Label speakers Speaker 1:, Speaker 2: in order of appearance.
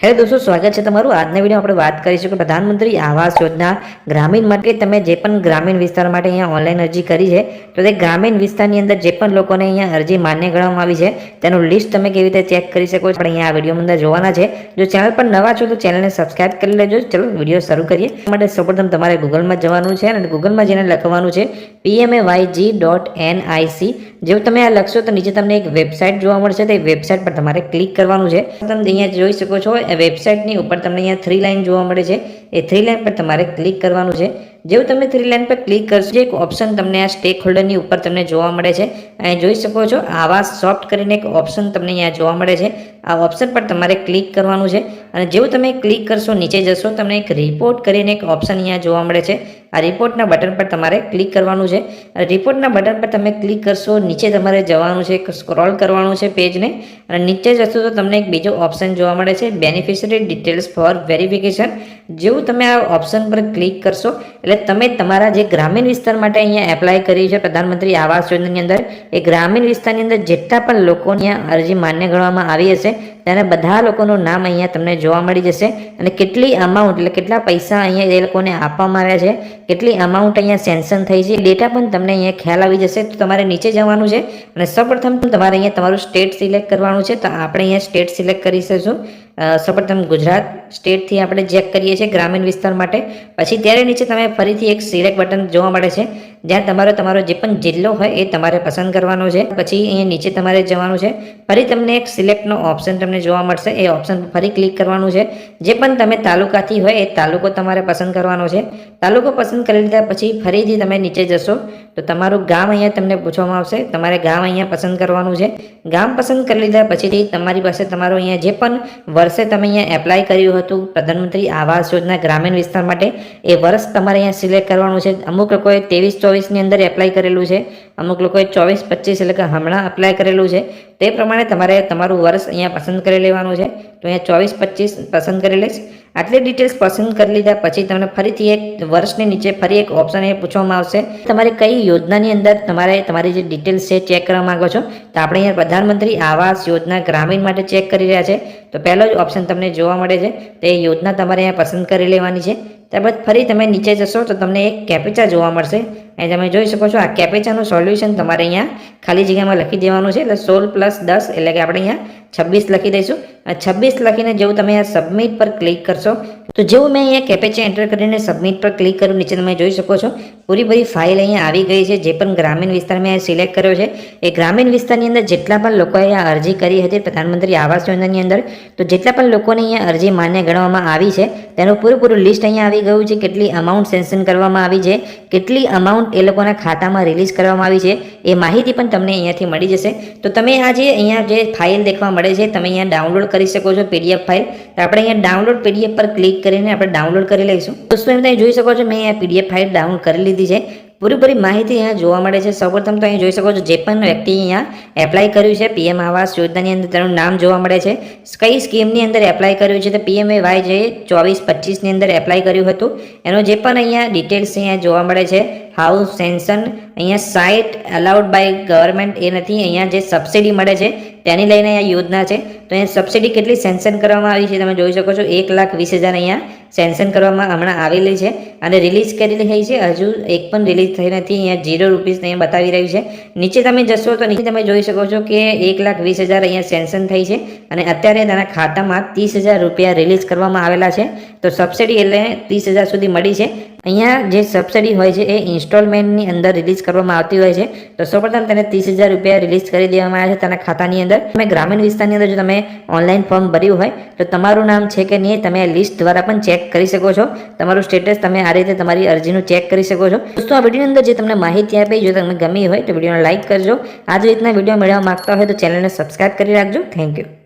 Speaker 1: Hello દોસ્તો, સ્વાગત છે તમારું. આજના વીડિયો આપણે વાત કરીશું કે પ્રધાનમંત્રી આવાસ યોજના ગ્રામીણ માટે તમે જે પણ ગ્રામીણ વિસ્તાર માટે અહીંયા ઓનલાઈન અરજી કરી છે, તો તે ગ્રામીણ વિસ્તારની અંદર જે પણ લોકોને અહીંયા અરજી માન્ય ગણવામાં આવી છે, તેનું લિસ્ટ તમે કેવી રીતે ચેક કરી શકો છો અહીંયા આ વિડીયોની અંદર જોવાના છે. જો ચેનલ પર નવા છો તો ચેનલને સબસ્ક્રાઇબ કરી લેજો. ચલો વીડિયો શરૂ કરીએ. માટે સૌપ્રથમ તમારે ગૂગલમાં જવાનું છે અને ગૂગલમાં જઈને લખવાનું છે પીએમએ વાયજી ડોટ એનઆઈસી જેવું તમે આ લખશો તો નીચે તમને એક વેબસાઇટ જોવા મળશે. તે વેબસાઇટ પર તમારે ક્લિક કરવાનું છે. તમે અહીંયા જોઈ શકો છો વેબસાઇટની ઉપર તમને અહીંયા થ્રી લાઇન જોવા મળે છે. એ થ્રી લાઇન પર તમારે ક્લિક કરવાનું છે. જેવું તમે થ્રી લાઇન પર ક્લિક કરશો એક ઓપ્શન તમને આ સ્ટેક હોલ્ડરની ઉપર તમને જોવા મળે છે. અહીં જોઈ શકો છો, આવા સોફ્ટ કરીને એક ઓપ્શન તમને અહીંયા જોવા મળે છે. આ ઓપ્શન પર તમારે ક્લિક કરવાનું છે. અને જેવું તમે ક્લિક કરશો, નીચે જશો, તમને એક રિપોર્ટ કરીને એક ઓપ્શન અહીંયા જોવા મળે છે. આ રિપોર્ટના બટન પર તમારે ક્લિક કરવાનું છે. રિપોર્ટના બટન પર તમે ક્લિક કરશો, નીચે તમારે જવાનું છે સ્ક્રોલ કરવાનું છે પેજને અને નીચે જશો તો તમને એક બીજો ઓપ્શન જોવા મળે છે બેનિફિશરી ડિટેલ્સ ફોર વેરિફિકેશન જેવું તમે આ ઓપ્શન પર ક્લિક કરશો, એટલે તમે તમારા જે ગ્રામીણ વિસ્તાર માટે અહીંયા એપ્લાય કરી છે પ્રધાનમંત્રી આવાસ યોજનાની અંદર, એ ગ્રામીણ વિસ્તારની અંદર જેટલા પણ લોકોની અરજી માન્ય ગણવામાં આવી હશે ત્યારે બધા લોકોનું નામ અહીંયા તમને જોવા મળી જશે અને કેટલી અમાઉન્ટ એટલે કેટલા પૈસા અહીંયા એ લોકોને આપવામાં આવ્યા છે, કેટલી અમાઉન્ટ અહીંયા સેન્શન થઈ છે ડેટા પણ તમને અહીંયા ખ્યાલ આવી જશે. તો તમારે નીચે જવાનું છે અને સૌપ્રથમ તમારે અહીંયા તમારું સ્ટેટ સિલેક્ટ કરવાનું છે, તો આપણે અહીંયા સ્ટેટ સિલેક્ટ કરી શકીશું. સૌપ્રથમ ગુજરાત સ્ટેટથી આપણે ચેક કરીએ છીએ ગ્રામીણ વિસ્તાર માટે. પછી ત્યારે નીચે તમે ફરીથી એક સિલેક્ટ બટન જોવા મળે છે. જ્યાં તમારો તમારો જે પણ જિલ્લો હોય એ તમારે પસંદ કરવાનો છે. પછી અહીંયા નીચે તમારે જવાનું છે. ફરી તમને એક સિલેક્ટનો ઓપ્શન તમને જોવા મળશે. એ ઓપ્શન ફરી ક્લિક કરવાનું છે. જે પણ તમે તાલુકાથી હોય એ તાલુકો તમારે પસંદ કરવાનો છે. તાલુકો પસંદ કરી લીધા પછી ફરીથી તમે નીચે જશો. તો તમારું ગામ અહીંયા તમને પૂછવામાં આવશે. તમારે ગામ અહીંયા પસંદ કરવાનું છે. ગામ પસંદ કરી લીધા પછીથી તમારી પાસે તમારો અહીંયા જે પણ વર્ષે તમે અહીંયા એપ્લાય કર્યું હતું, પ્રધાનમંત્રી આવાસ યોજના ગ્રામીણ વિસ્તાર માટે, એ વર્ષ તમારે અહીંયા સિલેક્ટ કરવાનું છે. અમુક લોકોએ ત્રેવીસ ચોવીસની અંદર એપ્લાય કરેલું છે. અમુક લોકોએ ચોવીસ, પચીસ એટલે કે હમણાં એપ્લાય કરેલું છે. તે પ્રમાણે તમારે તમારું વર્ષ અહીંયા પસંદ કરી લેવાનું છે. તો અહીંયા ચોવીસ, પચીસ પસંદ કરી લઈશ. આટલી ડિટેલ્સ પસંદ કરી લીધા પછી તમને ફરીથી એક વર્ષની નીચે ફરી એક ઓપ્શન એ પૂછવામાં આવશે. તમારે કઈ યોજનાની અંદર તમારે તમારી જે ડિટેલ્સ છે ચેક કરવા માંગો છો? તો આપણે અહીંયા પ્રધાનમંત્રી આવાસ યોજના ગ્રામીણ માટે ચેક કરી રહ્યા છે. તો પહેલો જ ઓપ્શન તમને જોવા મળે છે. તે યોજના તમારે અહીંયા પસંદ કરી લેવાની છે. ત્યારબાદ ફરી તમે નીચે જશો તો તમને એક કેપિચા જોવા મળશે. અહીં તમે જોઈ શકો છો આ કેપેચાનું સોલ્યુશન તમારે અહીંયા ખાલી જગ્યામાં લખી દેવાનું છે. એટલે સોળ પ્લસ દસ એટલે કે આપણે અહીંયા છવ્વીસ લખી દઈશું. આ છવ્વીસ લખીને જેવું તમે આ સબમિટ પર ક્લિક કરશો, તો જેવું મેં અહીંયા કેપેચા એન્ટર કરીને સબમિટ પર ક્લિક કર્યું, નીચે તમે જોઈ શકો છો. પૂરી બધી ફાઇલ અહીંયા આવી ગઈ છે, જે પણ ગ્રામીણ વિસ્તાર મેં સિલેક્ટ કર્યો છે. એ ગ્રામીણ વિસ્તારની અંદર જેટલા પણ લોકોએ આ અરજી કરી હતી, પ્રધાનમંત્રી આવાસ યોજનાની અંદર, તો જેટલા પણ લોકોને અહીંયા અરજી માન્ય ગણવામાં આવી છે, તેનું પૂરેપૂરું લિસ્ટ અહીંયા આવી ગયું છે, કેટલી અમાઉન્ટ સેન્શન કરવામાં આવી છે, કેટલી અમાઉન્ટ એ લોકોના ખાતામાં રિલીઝ કરવામાં આવી છે. એ માહિતી પણ તમને અહીંયાથી મળી જશે. તો તમે આ જે અહીંયા જે ફાઇલ દેખવા મળે છે, તમે અહીંયા ડાઉનલોડ કરી શકો છો પીડીએફ ફાઇલ તો આપણે અહીંયા ડાઉનલોડ પીડીએફ પર ક્લિક કરીને આપણે ડાઉનલોડ કરી લઈશું. દોસ્તો, એમ તમે જોઈ શકો છો, મેં અહીંયા પીડીએફ ફાઇલ ડાઉનલોડ કરી લીધી છે. પૂરેપૂરી માહિતી અહીંયા જોવા મળે છે. સૌપ્રથમ તો અહીં જોઈ શકો છો, જે પણ વ્યક્તિ અહીંયા એપ્લાય કર્યું છે પીએમ આવાસ યોજનાની અંદર તેનું નામ જોવા મળે છે. કઈ સ્કીમની અંદર એપ્લાય કર્યું છે, તો પીએમ વાય જે ચોવીસ પચીસની અંદર એપ્લાય કર્યું હતું. એનો જે પણ અહીંયા ડિટેલ્સ અહીંયા જોવા મળે છે હાઉસ સેન્શન અહીંયા સાઇટ અલાઉડ બાય ગવર્મેન્ટ એ નથી, અહીંયા જે સબસિડી મળે છે તેની લઈને અહીંયા યોજના છે. તો અહીંયા સબસિડી કેટલી સેન્શન કરવામાં આવી છે તમે જોઈ શકો છો, એક લાખ વીસ હજાર અહીંયા સેન્શન કરવામાં હમણાં આવેલી છે અને રિલીઝ કરેલી થઈ છે, હજુ એક પણ રિલીઝ થઈ નથી, અહીંયા ઝીરો રૂપીસ અહીંયા બતાવી રહ્યું છે. નીચે તમે જશો તો નીચે તમે જોઈ શકો છો કે એક લાખ વીસ હજાર અહીંયા સેન્શન થઈ છે અને અત્યારે તેના ખાતામાં ત્રીસ હજાર રૂપિયા રિલીઝ કરવામાં આવેલા છે. તો સબસિડી એટલે ત્રીસ હજાર સુધી મળી છે. અહીંયા જે સબસિડી હોય છે એ ઇન્સ્ટોલમેન્ટની અંદર રિલીઝ કરવામાં આવતી હોય છે. તો સૌપ્રથમ તેને ત્રીસ હજાર રૂપિયા રિલીઝ કરી દેવામાં આવે છે તેના ખાતાની અંદર. તમે ગ્રામીણ વિસ્તારની અંદર જો તમે ઓનલાઈન ફોર્મ ભર્યું હોય, તો તમારું નામ છે કે નહીં તમે લિસ્ટ દ્વારા પણ ચેક કરી શકો છો. તમારું સ્ટેટસ તમે આ રીતે તમારી અરજીનું ચેક કરી શકો છો. દોસ્તો, આ વિડીયોની અંદર જે તમને માહિતી આપી, જો તમને ગમી હોય તો વિડીયોને લાઇક કરજો. આ જ રીતના વીડિયો મેળવવા માંગતા હોય તો ચેનલને સબસ્ક્રાઈબ કરી રાખજો. Thank you